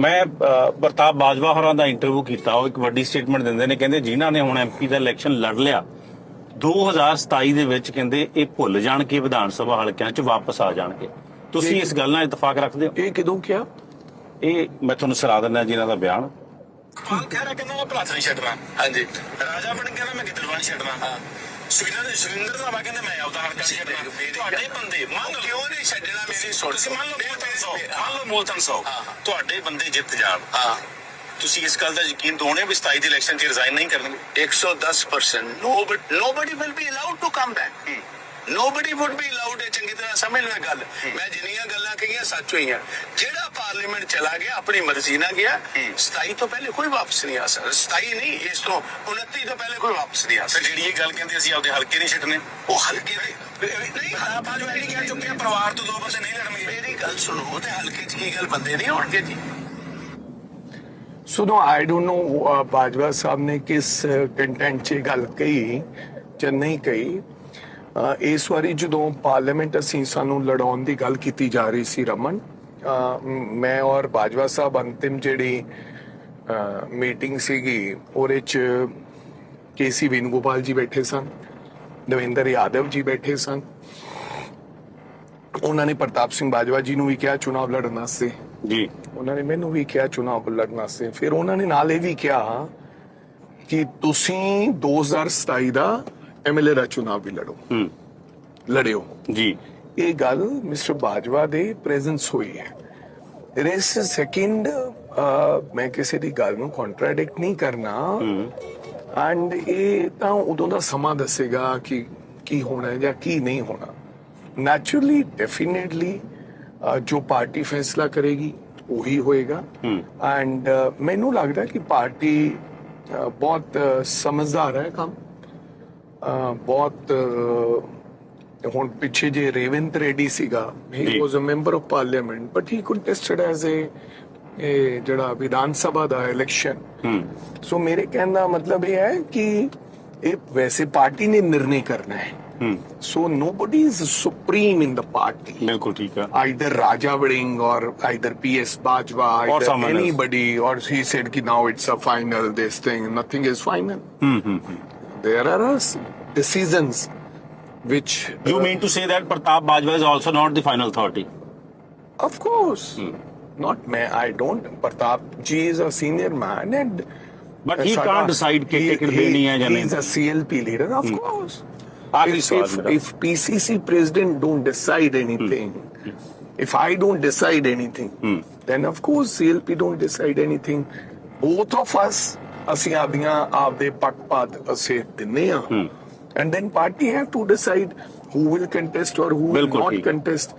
ਮੈਂ ਪ੍ਰਤਾਪ ਬਾਜਵਾ ਹੋਰਾਂ ਦਾ ਇੰਟਰਵਿਊ ਕੀਤਾ। ਉਹ ਇੱਕ ਵੱਡੀ ਸਟੇਟਮੈਂਟ ਦਿੰਦੇ ਨੇ। ਕਹਿੰਦੇ ਜਿਨ੍ਹਾਂ ਨੇ ਹੁਣ ਐਮਪੀ ਦਾ ਇਲੈਕਸ਼ਨ ਲੜ ਲਿਆ 2027 ਦੇ ਵਿੱਚ ਕਹਿੰਦੇ ਇਹ ਭੁੱਲ ਜਾਣ ਕੇ ਵਿਧਾਨ ਸਭਾ ਹਲਕਿਆਂ 'ਚ ਵਾਪਸ ਆ ਜਾਣਗੇ। ਤੁਸੀਂ ਇਸ ਗੱਲ ਨਾਲ ਇਤਫਾਕ ਰੱਖਦੇ ਹੋ? ਇਹ ਕਿਦੋਂ ਕਿਹਾ? ਇਹ ਮੈਂ ਤੁਹਾਨੂੰ ਸੁਣਾ ਦਿੰਦਾ ਜੀ ਇਹਨਾਂ ਦਾ ਬਿਆਨ। ਹਾਂ ਕਹਿ ਰਿਹਾ ਕਹਿੰਦਾ ਮੈਂ ਨਹੀਂ ਛੱਡਣਾ। ਹਾਂਜੀ। ਰਾਜਾ ਬਣ ਕਹਿੰਦਾ ਮੈਂ ਗਿੱਦੜਵਾ ਨਹੀਂ ਛੱਡਣਾ। ਹਾਂ। ਸੁਰਿੰਦਰ ਸੁਰਿੰਦਰ ਦਾ ਕਹਿੰਦਾ ਮੈਂ ਆਪਦਾ ਹਲਕਾ ਨਹੀਂ ਛੱਡਣਾ। ਤੁਹਾਡੇ ਬੰਦੇ ਮੰਨ ਲਓ ਮੇਰੀ ਸੁਣ ਤੁਸੀਂ ਮੰਨ ਲਓ ਮੂਲਤਨ ਸੌ। ਮੰਨ ਲਓ ਮੂਲਤਨ ਸੌ। ਤੁਹਾਡੇ ਬੰਦੇ ਜਿੱਤ ਜਾਣ। ਹਾਂ। ਤੁਸੀਂ ਇਸ ਗੱਲ ਦਾ ਯਕੀਨ ਦੋਣੇ ਵੀ 27 ਦੇ ਇਲੈਕਸ਼ਨ 'ਚ ਰਿਜ਼ਾਈਨ ਨਹੀਂ ਕਰਨਗੇ। 110% nobody nobody will be allowed to come back nobody would be allowed ਇਹ ਚੰਗੀ ਤਰ੍ਹਾਂ ਸਮਝ ਲੈ ਗੱਲ। ਮੈਂ ਜਿੰਨੀਆਂ ਗੱਲਾਂ ਕਹੀਆਂ ਸੱਚ ਹੋਈਆਂ। ਜਿਹੜਾ ਪਾਰਲੀਮੈਂਟ ਚਲਾ ਗਿਆ ਆਪਣੀ ਮਰਜ਼ੀ ਨਾਲ ਗਿਆ 27 ਤੋਂ ਪਹਿਲੇ ਕੋਈ ਵਾਪਸ ਨਹੀਂ ਆ ਸਕਦਾ। 27 ਨਹੀਂ ਇਸ ਤੋਂ 29 ਤੋਂ ਪਹਿਲੇ ਕੋਈ ਵਾਪਸ ਨਹੀਂ ਆ ਸਕਦਾ। ਜਿਹੜੀ ਇਹ ਗੱਲ ਕਹਿੰਦੇ ਅਸੀਂ ਆਪਦੇ ਹਲਕੇ ਨਹੀਂ ਛੱਡਣੇ। ਉਹ ਹਲਕੇ ਦੇ ਕਹਿ ਤੋਂ ਦੋ ਬੰਦੇ ਨਹੀਂ ਲੜਨਗੇ ਮੇਰੀ ਗੱਲ ਸੁਣੋ ਤੇ ਹਲਕੇ 'ਚ ਕੀ ਗੱਲ ਬੰਦੇ ਨਹੀਂ ਹੋਣਗੇ ਜੀ। ਸੁਣੋ ਆਈ ਡੋਨਟ ਨੋ ਬਾਜਵਾ ਸਾਹਿਬ ਨੇ ਕਿਸ ਕੰਟੈਂਟ 'ਚ ਗੱਲ ਕਹੀ ਜਾਂ ਨਹੀਂ ਕਹੀ। ਇਸ ਵਾਰੀ ਜਦੋਂ ਪਾਰਲੀਮੈਂਟ ਅਸੀਂ ਸਾਨੂੰ ਲੜਾਉਣ ਦੀ ਗੱਲ ਕੀਤੀ ਜਾ ਰਹੀ ਸੀ, ਰਮਨ ਮੈਂ ਔਰ ਬਾਜਵਾ ਸਾਹਿਬ ਅੰਤਿਮ ਜਿਹੜੀ ਮੀਟਿੰਗ ਸੀਗੀ, ਉਹਦੇ 'ਚ ਕੇਸੀ ਵੇਨੁਗੋਪਾਲ ਜੀ ਬੈਠੇ ਸਨ ਦਵਿੰਦਰ ਯਾਦਵ ਜੀ ਬੈਠੇ ਸਨ। ਉਹਨਾਂ ਨੇ ਪ੍ਰਤਾਪ ਸਿੰਘ ਬਾਜਵਾ ਜੀ ਨੂੰ ਵੀ ਕਿਹਾ ਚੁਣਾਵ ਲੜਨ ਵਾਸਤੇ। ਜੀ। ਉਹਨਾਂ ਨੇ ਮੈਨੂੰ ਵੀ ਕਿਹਾ ਚੁਣਾਵ ਲੜਨ ਵਾਸਤੇ। ਫਿਰ ਉਹਨਾਂ ਨੇ ਨਾਲ ਇਹ ਵੀ ਕਿਹਾ ਕਿ ਤੁਸੀਂ 2027 ਦਾ ਐਮਐਲਏ ਦਾ ਚੁਣਾਵ ਵੀ ਲੜੋ। ਹੂੰ। ਲੜਿਓ। ਜੀ। ਇਹ ਗੱਲ ਮਿਸਟਰ ਬਾਜਵਾ ਦੇ ਪ੍ਰੈਜ਼ੈਂਸ ਹੋਈ ਹੈ। ਰੇਸ ਸੈਕਿੰਡ ਮੈਂ ਕਿਸੇ ਦੀ ਗੱਲ ਨੂੰ ਕੰਟਰਡਿਕਟ ਨਹੀਂ ਕਰਨਾ। ਐਂਡ ਇਹ ਤਾਂ ਉਦੋਂ ਦਾ ਸਮਾਂ ਦੱਸੇਗਾ ਕਿ ਕੀ ਹੋਣਾ ਹੈ ਜਾਂ ਕੀ ਨਹੀਂ ਹੋਣਾ। ਨੈਚੁਰਲੀ ਡੈਫੀਨਿਟਲੀ ਜੋ ਪਾਰਟੀ ਫੈਸਲਾ ਕਰੇਗੀ ਉਹੀ ਹੋਏਗਾ ਐਂਡ ਮੈਨੂੰ ਲੱਗਦਾ ਕਿ ਪਾਰਟੀ ਅ, ਬਹੁਤ ਅ, ਸਮਝਦਾਰ ਹੈ ਕੰਮ ਅ, ਬਹੁਤ ਅ, ਹੁਣ ਪਿੱਛੇ ਜੇ ਰੇਵੰਤ ਰੈਡੀ ਸੀਗਾ ਹੀ। Was a member of parliament but he contested as a ਇਹ ਜਿਹੜਾ ਵਿਧਾਨ ਸਭਾ ਦਾ ਇਲੈਕਸ਼ਨ ਸੋ ਮੇਰੇ ਕਹਿਣ ਦਾ ਮਤਲਬ ਇਹ ਹੈ ਕਿ ਇਹ ਵੈਸੇ ਪਾਰਟੀ ਨੇ ਨਿਰਣੇ ਕਰਨਾ ਹੈ Hmm. So nobody is supreme in the party. Either Raja Vring or either PS Bajwa, Or either else. anybody, or he said "Ki, now it's a final, this thing, nothing is final. Hmm, hmm, there are us decisions which, You uh, mean to say that Pratap Bajwa is also not the final authority? of course, not me, I don't. Pratap ji is a senior man and But uh, he can't decide कि he- he- He is a CLP leader, of course. If, if, if, PCC president don't decide anything, if I don't decide anything, then of course CLP don't decide anything. Both of us, ਅਸੀਂ ਆਪਦੀਆਂ ਆਪਦੇ ਪੱਖਪਾਤ ਅਸੀਂ ਦਿੰਨੇ ਆ and then party have who will contest or who will not contest.